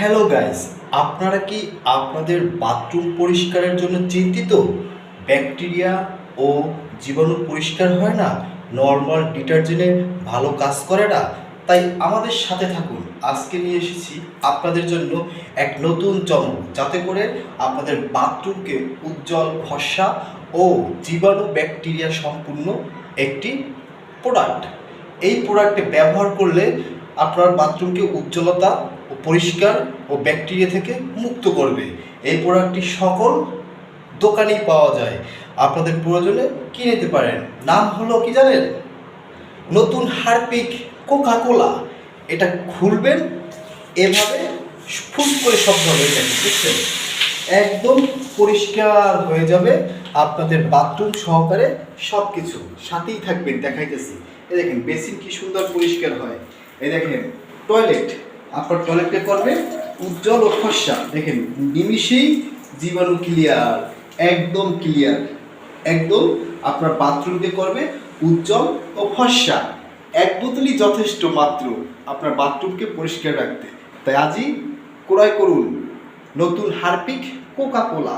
Hello guys আপনারা কি আপনাদের বাথরুম পরিষ্কারের জন্য চিন্তিত? ব্যাকটেরিয়া ও জীবাণু পরিষ্কার হয় না? নর্মাল ডিটারজেন্টে ভালো কাজ করে না? তাই আমাদের সাথে থাকুন। আজকে নিয়ে এসেছি আপনাদের জন্য এক নতুন চমক। যাতে করে আপনাদের বাথরুমকে উজ্জ্বল ফর্সা ও জীবাণু ব্যাকটেরিয়া সম্পূর্ণ একটি প্রোডাক্ট এই প্রোডাক্টে ব্যবহার করলে আপনার বাথরুমকে উজ্জ্বলতা ও পরিষ্কার ও ব্যাকটেরিয়া থেকে মুক্ত করবে। এই প্রোডাক্টটি সকল দোকানেই পাওয়া যায়। আপনাদের প্রয়োজনে কিনে নিতে পারেন। নাম হলো কি জানেন? নতুন হারপিক কোকা কোলা এটা খুলবেন, এভাবে ফুস করে শব্দ হবে এটা বুঝছেন? একদম পরিষ্কার হয়ে যাবে আপনাদের বাথরুম সহকারে সব কিছু সাথেই থাকবেন, দেখাইতেছি। এই দেখেন, বেসিন কি সুন্দর পরিষ্কার হয়। এই দেখেন টয়লেট আপনার টয়লেটে করবে উজ্জ্বল ও ফর্সা দেখেন, নিমিষেই জীবাণু ক্লিয়ার একদম ক্লিয়ার একদম আপনার বাথরুমকে করবে উজ্জ্বল ও ফর্সা এক বোতলই যথেষ্ট মাত্র আপনার বাথরুমকে পরিষ্কার রাখতে। তাই আজই ক্রয় করুন নতুন হারপিক কোকা কোলা